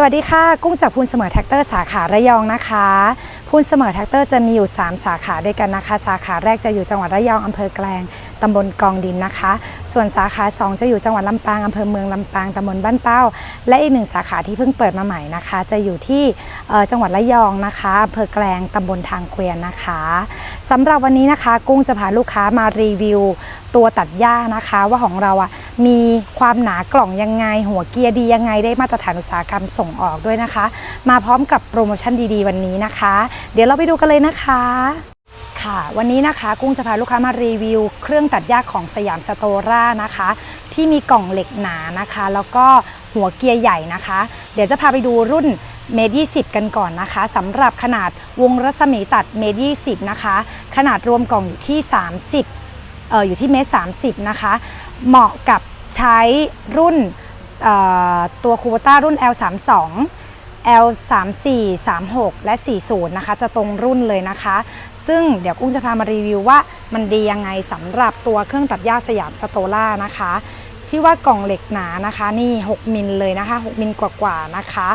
สวัสดีค่ะ กุ้งจากพูนเสมอแท็กเตอร์สาขาระยองนะคะพูนเสมอแท็กเตอร์จะมีอยู่ 3 สาขาด้วยกันนะคะ สาขาแรกจะอยู่จังหวัดระยองอำเภอแกลง ตำบลกองดินนะคะ ส่วนสาขา 2 จะอยู่จังหวัดลำปางอำเภอเมืองลำปางตำบลบ้านเป้า และอีกหนึ่งสาขาที่เพิ่งเปิดมาใหม่นะคะ จะอยู่ที่จังหวัดระยองนะคะอำเภอแกลงตำบลทางเกวียนนะคะสำหรับวันนี้นะคะ กุ้งจะพาลูกค้ามารีวิว ตัวตัดหญ้านะคะ ว่าของเราอะมีความหนากล่องยังไง หัวเกียร์ดียังไงได้มาตรฐานอุตสาหกรรมส่งออกด้วยนะคะ มาพร้อมกับโปรโมชั่นดีๆ วันนี้นะคะ เดี๋ยวเราไปดูกันเลยนะคะ ค่ะ วันนี้นะคะกุ้งจะพาลูกค้ามารีวิว เครื่องตัดหญ้าของสยามสโตรานะคะ ที่มีกล่องเหล็กหนานะคะ แล้วก็หัวเกียร์ใหญ่นะคะ เดี๋ยวจะพาไปดูรุ่นเมดยี่สิกันก่อนนะคะสำหรับขนาดวงรัศมีตัดเมดยี่สินะคะ ขนาดรวมกล่องอยู่ที่ 30เอออยู่ที่เมตรสามสิบนะคะ เหมาะกับใช้รุ่นตัวคูโบต้ารุ่น L32 L34 36และ 40 นะคะ จะตรงรุ่นเลยนะคะ ซึ่งเดี๋ยวกุ้งจะพามารีวิวว่ามันดียังไงสำหรับตัวเครื่องตัดหญ้าสยามสโตล่านะคะ ที่ว่ากล่องเหล็กหนานะคะ นี่ 6 มิลเลยนะคะ 6 มิลกว่าๆนะคะ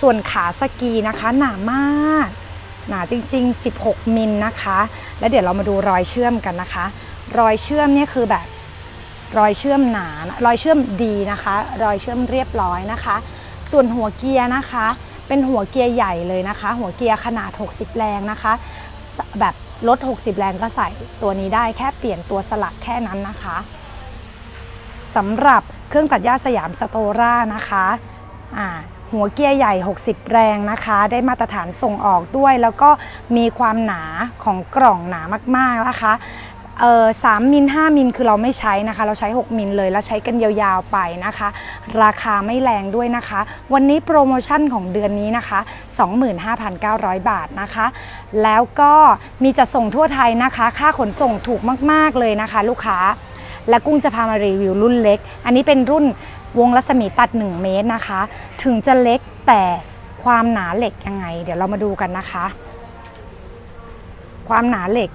ส่วนขาสกีนะคะหนามากหนาจริง ๆ 16 มิลนะคะ แล้วเดี๋ยวเรามาดูรอยเชื่อมกันนะคะ รอยเชื่อมเนี่ยคือแบบรอยเชื่อมหนา รอยเชื่อมดีนะคะ รอยเชื่อมเรียบร้อยนะคะ ส่วนหัวเกียร์นะคะ เป็นหัวเกียร์ใหญ่เลยนะคะ หัวเกียร์ขนาด 60 แรงนะคะ แบบรถ 60 แรงก็ใส่ตัวนี้ได้แค่เปลี่ยนตัวสลักแค่นั้นนะคะสำหรับเครื่องตัดหญ้าสยามสโตรานะคะอ่าหัวเกียร์ใหญ่ 60 แรงนะคะ ได้มาตรฐานส่งออกด้วย แล้วก็มีความหนาของกล่องหนามากๆนะคะ เออสามมิลห้ามิลคือเราไม่ใช้นะคะ เราใช้ 6 มิลเลยแล้วใช้กันยาวๆไปนะคะ ราคาไม่แรงด้วยนะคะ วันนี้โปรโมชั่นของเดือนนี้นะคะ 25,900 บาทนะคะ แล้วก็มีจัดส่งทั่วไทยนะคะ ค่าขนส่งถูกมากๆเลยนะคะ ลูกค้า และกุ้งจะพามารีวิวรุ่นเล็ก อันนี้เป็นรุ่นวงรัศมีตัด 1 เมตรนะคะ ถึงจะเล็กแต่ความหนาเหล็กยังไง เดี๋ยวเรามาดูกันนะคะ ความหนาเหล็ก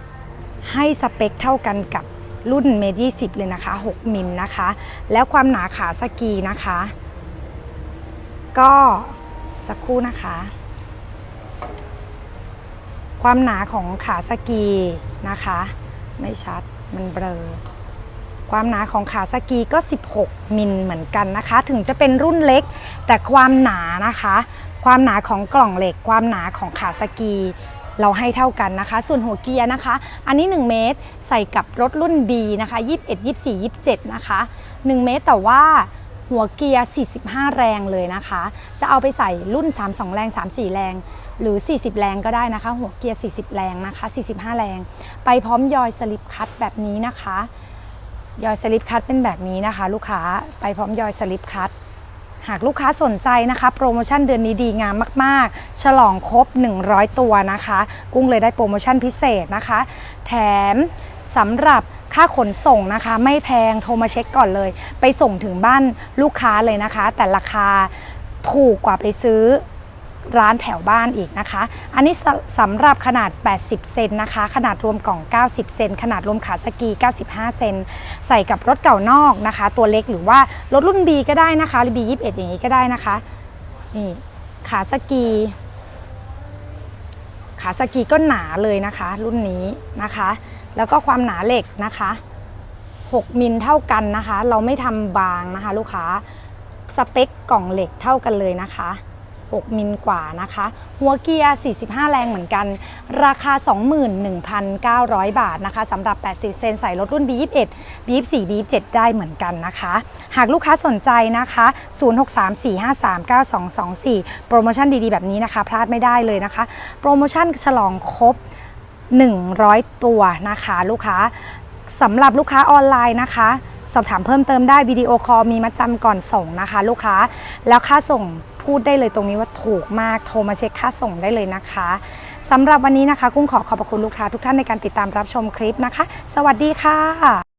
ให้สเปคเท่ากันกับรุ่นเมดยี่สิบเลยนะคะ 6 มิลนะคะ แล้วความหนาขาสกีนะคะ ก็สักครู่นะคะ ความหนาของขาสกีนะคะ ไม่ชัดมันเบลอความหนาของขาสกีก็ 16 มิลเหมือนกันนะคะ ถึงจะเป็นรุ่นเล็ก แต่ความหนานะคะ ความหนาของกล่องเหล็ก ความหนาของขาสกี เราให้เท่ากันนะคะ ส่วนหัวเกียร์นะคะ อันนี้ 1 เมตรใส่กับรถรุ่น B นะคะ21 24 27 นะคะ 1 เมตรแต่ว่าหัวเกียร์ 45 แรงเลยนะคะ จะเอาไปใส่รุ่น 32 แรง 34 แรง หรือ 40 แรงก็ได้นะคะ หัวเกียร์ 40 แรงนะคะ 45 แรง ไปพร้อมยอยสลิปคัตแบบนี้นะคะ ยอยสลิปคัตเป็นแบบนี้นะคะ ลูกค้าไปพร้อมยอยสลิปคัต หากลูกค้าสนใจนะคะโปรโมชั่นเดือนนี้ดีงามมาก ๆ ฉลองครบ 100 ตัวนะคะ กุ้งเลยได้โปรโมชั่นพิเศษนะคะ แถมสำหรับค่าขนส่งนะคะ ไม่แพงโทรมาเช็คก่อนเลย ไปส่งถึงบ้านลูกค้าเลยนะคะ แต่ราคาถูกกว่าไปซื้อ ร้านแถวบ้านอีกนะคะ อันนี้สำหรับขนาด 80 เซนนะคะ ขนาดรวมกล่อง 90 เซน ขนาดรวมขาสกี 95 เซน ใส่กับรถเก่านอกนะคะ ตัวเล็กหรือว่ารถรุ่น B ก็ได้นะคะหรือ B21 อย่างนี้ก็ได้นะคะ นี่ขาสกี ขาสกีก็หนาเลยนะคะ รุ่นนี้นะคะ แล้วก็ความหนาเหล็กนะคะ 6 มิลเท่ากันนะคะ เราไม่ทำบางนะคะ ลูกค้า สเปคกล่องเหล็กเท่ากันเลยนะคะ 6 มิลกว่านะคะ หัวเกียร์ 45 แรงเหมือนกัน ราคา 21,900 บาทนะคะสำหรับ 80 เซนใส่รถรุ่น B21 B24 B27 ได้เหมือนกันนะคะ หากลูกค้าสนใจนะคะ 0634539224 โปรโมชั่นดีๆ แบบนี้นะคะ พลาดไม่ได้เลยนะคะ โปรโมชั่นฉลองครบ 100 ตัวนะคะลูกค้าสำหรับลูกค้าออนไลน์นะคะ สอบถามเพิ่มเติมได้วิดีโอคอลมีมัดจำก่อนส่งนะคะ ลูกค้าแล้วค่าส่ง พูดได้เลยตรงนี้ว่าถูกมากโทรมาเช็คค่าส่งได้เลยนะคะสำหรับวันนี้นะคะ กุ้งขอขอบพระคุณลูกค้าทุกท่านในการติดตามรับชมคลิปนะคะ สวัสดีค่ะ